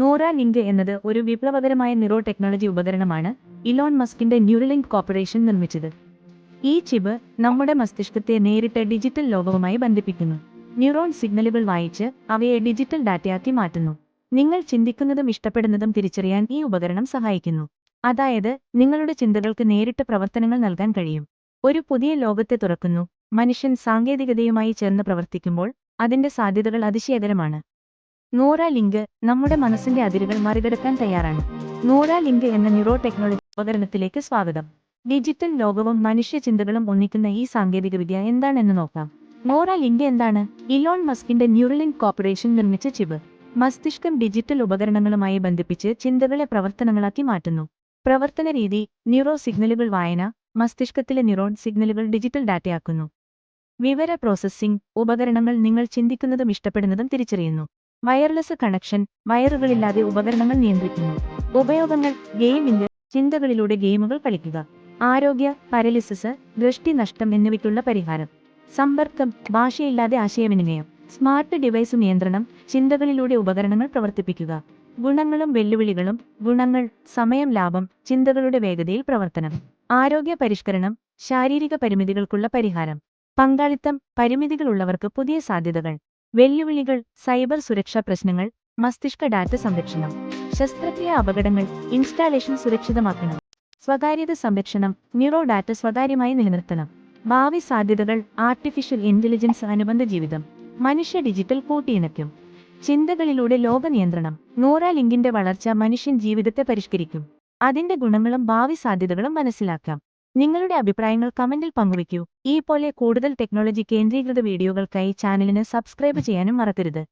Nora link എന്നത് ഒരു വിപ്ലവകരമായ നിറോ ടെക്നോളജി ഉപകരണമാണ് ഇലോൺ മസ്കിന്റെ ന്യൂറലിങ്ക് കോർപ്പറേഷൻ നിർമ്മിച്ചത്. ഈ ചിബ് നമ്മുടെ മസ്തിഷ്കത്തെ നേരിട്ട് ഡിജിറ്റൽ ലോകവുമായി ബന്ധിപ്പിക്കുന്നു. ന്യൂറോൺ സിഗ്നലുകൾ വായിച്ച് അവയെ ഡിജിറ്റൽ ഡാറ്റയാക്കി മാറ്റുന്നു. നിങ്ങൾ ചിന്തിക്കുന്നതും ഇഷ്ടപ്പെടുന്നതും തിരിച്ചറിയാൻ ഈ ഉപകരണം സഹായിക്കുന്നു. അതായത് നിങ്ങളുടെ ചിന്തകൾക്ക് നേരിട്ട് പ്രവർത്തനങ്ങൾ നൽകാൻ കഴിയും. ഒരു പുതിയ ലോകത്തെ തുറക്കുന്നു. മനുഷ്യൻ സാങ്കേതികതയുമായി ചേർന്ന് പ്രവർത്തിക്കുമ്പോൾ അതിന്റെ സാധ്യതകൾ അതിശയകരമാണ്. നൂറ ലിങ്ക് നമ്മുടെ മനസ്സിന്റെ അതിരുകൾ മറികടക്കാൻ തയ്യാറാണ്. നൂറ ലിങ്ക് എന്ന ന്യൂറോ ടെക്നോളജി ഉപകരണത്തിലേക്ക് സ്വാഗതം. ഡിജിറ്റൽ ലോകവും മനുഷ്യ ചിന്തകളും ഒന്നിക്കുന്ന ഈ സാങ്കേതികവിദ്യ എന്താണെന്ന് നോക്കാം. നോറ ലിങ്ക് എന്താണ്? ഇലോൺ മസ്കിന്റെ ന്യൂറലിങ്ക് കോർപ്പറേഷൻ നിർമ്മിച്ച ചിബ് മസ്തിഷ്കം ഡിജിറ്റൽ ഉപകരണങ്ങളുമായി ബന്ധിപ്പിച്ച് ചിന്തകളെ പ്രവർത്തനങ്ങളാക്കി മാറ്റുന്നു. പ്രവർത്തന രീതി ന്യൂറോ സിഗ്നലുകൾ വായന മസ്തിഷ്കത്തിലെ ന്യൂറോൺ സിഗ്നലുകൾ ഡിജിറ്റൽ ഡാറ്റയാക്കുന്നു. വിവര പ്രോസസ്സിംഗ് ഉപകരണങ്ങൾ നിങ്ങൾ ചിന്തിക്കുന്നതും ഇഷ്ടപ്പെടുന്നതും തിരിച്ചറിയുന്നു. വയർലെസ് കണക്ഷൻ വയറുകളില്ലാതെ ഉപകരണങ്ങൾ നിയന്ത്രിക്കുന്നു. ഉപയോഗങ്ങൾ ഗെയിമിംഗ് ചിന്തകളിലൂടെ ഗെയിമുകൾ കളിക്കുക. ആരോഗ്യ പാരലിസിസ് ദൃഷ്ടി നഷ്ടം എന്നിവയ്ക്കുള്ള പരിഹാരം. സമ്പർക്കം ഭാഷയില്ലാതെ ആശയവിനിമയം സ്മാർട്ട് ഡിവൈസ് നിയന്ത്രണം ചിന്തകളിലൂടെ ഉപകരണങ്ങൾ പ്രവർത്തിപ്പിക്കുക ഗുണങ്ങളും വെല്ലുവിളികളും ഗുണങ്ങൾ സമയം ലാഭം ചിന്തകളുടെ വേഗതയിൽ പ്രവർത്തനം ആരോഗ്യ പരിഷ്കരണം ശാരീരിക പരിമിതികൾക്കുള്ള പരിഹാരം പങ്കാളിത്തം പരിമിതികളുള്ളവർക്ക് പുതിയ സാധ്യതകൾ വെല്ലുവിളികൾ സൈബർ സുരക്ഷാ പ്രശ്നങ്ങൾ മസ്തിഷ്ക ഡാറ്റ സംരക്ഷണം ശസ്ത്രക്രിയ അപകടങ്ങൾ ഇൻസ്റ്റാളേഷൻ സുരക്ഷിതമാക്കണം സ്വകാര്യത സംരക്ഷണം ന്യൂറോ ഡാറ്റ സ്വകാര്യമായി നിലനിർത്തണം. ഭാവി സാധ്യതകൾ ആർട്ടിഫിഷ്യൽ ഇന്റലിജൻസ് അനുബന്ധ ജീവിതം മനുഷ്യ ഡിജിറ്റൽ കൂട്ടിയിണക്കും ചിന്തകളിലൂടെ ലോക നിയന്ത്രണം നൂറ ലിങ്കിന്റെ വളർച്ച മനുഷ്യൻ ജീവിതത്തെ പരിഷ്കരിക്കും. അതിന്റെ ഗുണങ്ങളും ഭാവി സാധ്യതകളും മനസ്സിലാക്കാം. നിങ്ങളുടെ അഭിപ്രായങ്ങൾ കമന്റിൽ പങ്കുവയ്ക്കൂ. ഈ പോലെ കൂടുതൽ ടെക്നോളജി കേന്ദ്രീകൃത വീഡിയോകൾക്കായി ചാനലിന് സബ്സ്ക്രൈബ് ചെയ്യാനും മറക്കരുത്.